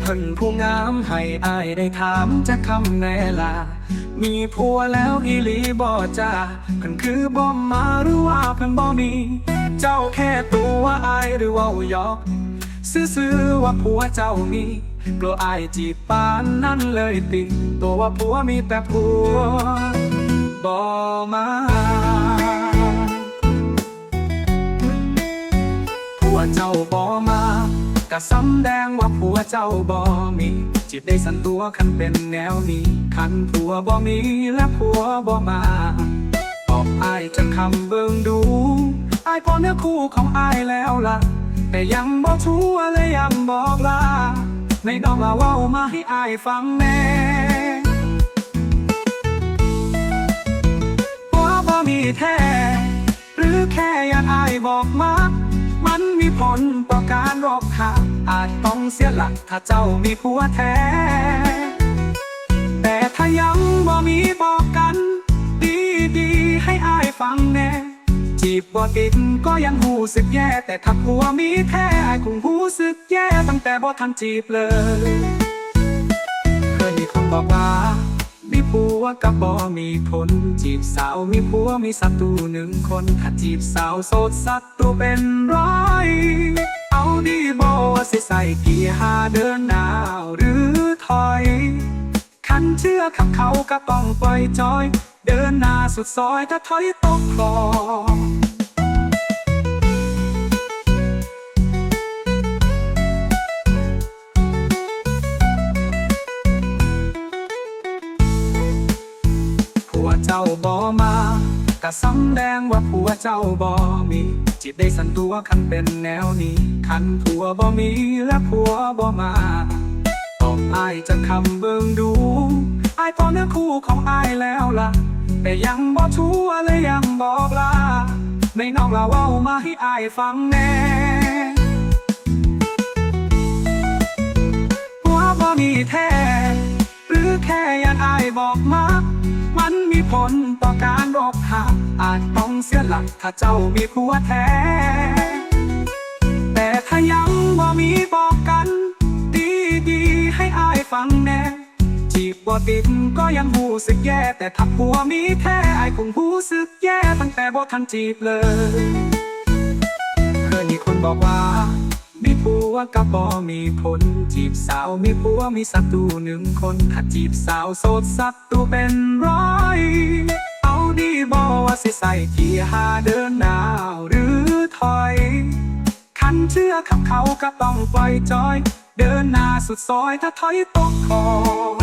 เพิ่นผู้งามให้อายได้ถามจะคำแน่ล่ะมีผัวแล้วอีหลีบ่จ้าเพิ่นคือบ่มาหรือว่าเพิ่นบ่มี เจ้าแค่ตัวอายหรือว่าหยอกซื่อๆว่าผัวเจ้ามีกลัวอายจีบปานนั้นเลยติงตัวว่าผัวมีแต่ผัวบ่มาผัวเจ้าบ่มา ก็สำแดงว่าผัวเจ้าบ่มีจีบได้สันตัวคันเป็นแนวนี้คันผัวบ่มีและผัวบ่มาบอกอายจะคำเบิ่งดูอายพอเนื้อคู่ของอายแล้วล่ะ แต่ยังบอกชัวร์และยังบอกลาในดอกมาเว้ามาให้อายฟังแน่ว่าบ่มีแท้ หรือแค่อยากอายบอกมามันมีผลต่อการรอกหา เสียหลักถ้าเจ้ามีผัวแท้ แต่ถ้ายังบ่มีบอกกัน ดีดีให้อายฟังแน่ จีบบ่ติดก็ยังหูสึกแย่ แต่ถ้าผัวมีแท้อายคงหูสึกแย่ตั้งแต่บ่ทันจีบเลย เคยมีคนบอกว่ามีผัวกับบ่มีผล จีบสาวมีผัวมีศัตรูหนึ่งคน ถ้าจีบสาวโสดศัตรูเป็นร้อย ดีบ่ว่าสิใส่เกียร์หาเดินหนาวหรือถอยคันเชื่อขับเขาก็ต้องปล่อยจอย เดินหน้าสุดซอยถ้าถอยตกคลองผัวเจ้าบ่มา ก็สำแดงว่าผัวเจ้าบ่มี จิตได้สันตัวคันเป็นแนวนี้ คันผัวบ่มีและผัวบ่มาต้องอายจะคำเบิ่งดูอายพอเนื้อคู่ของอายแล้วล่ะ แต่ยังบ่ชัวร์และยังบอกลาในน้อกเราเว้ามาให้อายฟังแน่ว่าบ่มีแท้ หรือแค่ยากอายบอกมา มันมีผล อการรบหักอาจต้องเสียหลักถ้าเจ้ามีผัวแท้ แต่ถ้ายังบ่มีบอกกัน ดีดีให้อายฟังแน่จีบบ่ติดก็ยังหูสึกแย่ แต่ถ้าผัวมีแท้อายคงหูสึกแย่ตั้งแต่บ่ทันจีบเลยเคยมีคนบอกว่ามีผัวกับบ่มีผล จีบสาวมีผัวมีศัตรูหนึ่งคน ถ้าจีบสาวโสดศัตรูเป็นร้อย บอว่าสิใส่เกีหาเดินหนาวหรือถอย คันเชื่อคำเขาก็ต้องปล่อยจอย เดินหน้าสุดซอยถ้าถอยตกคอง